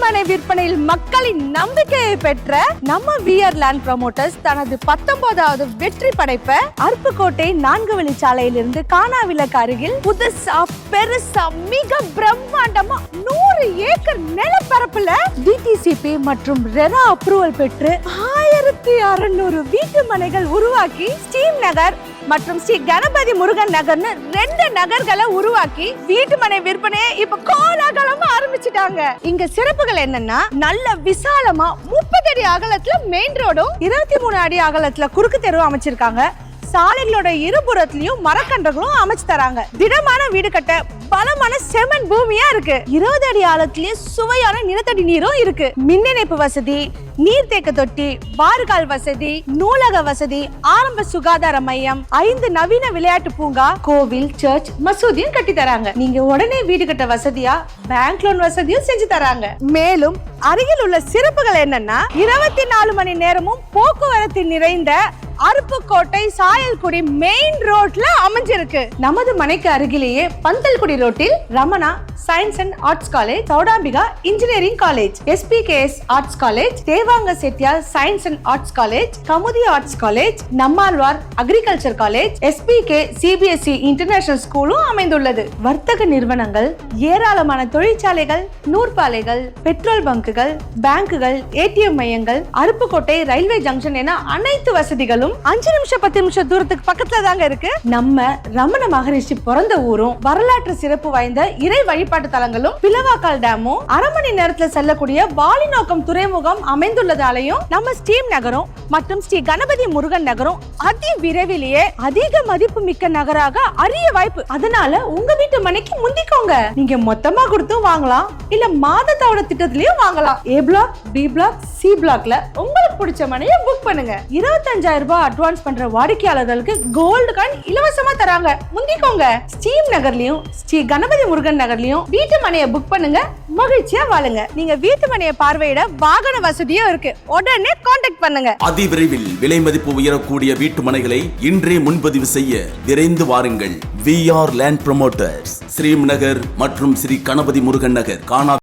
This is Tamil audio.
மனை விற்பனையில் மக்களின் நம்பிக்கையை பெற்ற நம்ம விஆர் லேண்ட் ப்ரமோட்டர்ஸ் தனது பத்தொன்பதாவது வெற்றி படைப்பை அருப்புக்கோட்டை நான்கு வழிச்சாலையிலிருந்து காணாவிலக்கு அருகில் புதுசா பெருசா மிக பிரம்மாண்டமா நூறு ஏக்கர் நிலப்பரப்புல டிடிசிபி மற்றும் ரெரா அப்ரூவல் பெற்று ஆயிரத்தி அறுநூறு வீட்டு மனைகள் உருவாக்கி ஸ்டீம் நகர் மற்றும் ஸ்ரீ கணபதி முருகன் நகர்னு ரெண்டு நகர்களை உருவாக்கி வீட்டு மனை விற்பனையை இப்ப கோலாகலமா இங்க சிறப்புகள் என்னன்னா நல்ல விசாலமா முப்பது அடி அகலத்துல மெயின் ரோடும் இருபத்தி மூணு அடி அகலத்துல குறுக்கு தெருவும் அமைச்சிருக்காங்க. சாலைகளோட இருபுறத்திலையும் மரக்கன்றுகளும் அமைச்சு தராங்க. திடமான வீடு கட்ட பலமான செமன் பூமியா இருக்கு. இருபது அடி ஆழத்திலேயே சுவையான நிலத்தடி நீரும் இருக்கு. மின் இணைப்பு வசதி நீர்த்தேக்க தொட்டி வாறுகால் வசதி நூலக வசதி ஆரம்ப சுகாதார மையம் ஐந்து நவீன விளையாட்டு பூங்கா கோவில் சர்ச் மசூதியும் கட்டி தராங்க. நீங்க உடனே வீடு கட்ட வசதியா பேங்க் லோன் வசதியும் செஞ்சு தராங்க. மேலும் அருகில் உள்ள சிறப்புகள் என்னன்னா இருபத்தி நாலு மணி நேரமும் போக்குவரத்து நிறைந்த அருப்புக்கோட்டை சாயல்குடி மெயின் ரோட்ல அமைஞ்சிருக்கு. நமது மனைக்கு அருகிலேயே பந்தல்குடி ரோட்டில் Ramana science and arts college Chowdambika engineering college SPKS arts college Devanga Chettiar science and arts college Kamuthi arts college Nammalvar agriculture college SPK CBSE international ஸ்கூலும் அமைந்துள்ளது. வர்த்தக நிறுவனங்கள் ஏராளமான தொழிற்சாலைகள் நூற்பாலைகள் பெட்ரோல் பங்குகள் பேங்குகள் ஏடிஎம் மையங்கள் அருப்புக்கோட்டை ரயில்வே ஜங்ஷன் என அனைத்து வசதிகளும் அஞ்சு நிமிஷம் பத்து நிமிஷம் தூரத்துக்கு பக்கத்துல தாங்க இருக்கு. நம்ம ரமண மகரிஷி பிறந்த ஊரும் வரலாற்று சிறப்பு வாய்ந்த இறை வழிபாட்டு தலங்களும் பிளவாக்கால் டேமும் அரை மணி நேரத்துல செல்லக்கூடிய வாலிநோக்கம் துறைமுகம் அமைந்துள்ளதாலையும் நம்ம ஸ்டீம் நகரம் மற்றும் ஸ்ரீ கணபதி முருகன் நகரம் அதி விரைவிலேயே அதிக மதிப்பு மிக்க நகராக அறிய வாய்ப்பு. அதனால உங்க வீட்டு மனைக்கு முந்திக்கோங்க. நீங்க மொத்தமா கொடுத்தும் வாங்கலாம். இல்ல மாதத்தோட திட்டத்திலயும் வாங்கலாம். A block B block C பிளாக்ல உங்களுக்கு பிடிச்ச மனையை புக் பண்ணுங்க. இருபத்தஞ்சாயிரம் ரூபாய் அட்வான்ஸ் பண்ற வாடிக்கையாளர்களுக்கு கோல்டு கார்டு இலவசமா தராங்க. முந்திக்கோங்க. ஸ்டீம் நகர்லயும் ஸ்ரீ கணபதி முருகன் நகர்லயும் வீட்டு மனையை புக் பண்ணுங்க. மகிழ்ச்சியா வாழுங்க. நீங்க வீட்டு மனையை பார்வையிட வாகன வசதியும் இருக்கு. உடனே கான்டாக்ட் பண்ணுங்க. அதிவிரைவில் விலை மதிப்பு உயரக்கூடிய வீட்டு மனைகளை இன்றே முன்பதிவு செய்ய விரைந்து வாருங்கள். வி ஆர் லேண்ட் ப்ரமோட்டர்ஸ் ஸ்ரீம் நகர் மற்றும் ஸ்ரீ கணபதி முருகன் நகர் காணா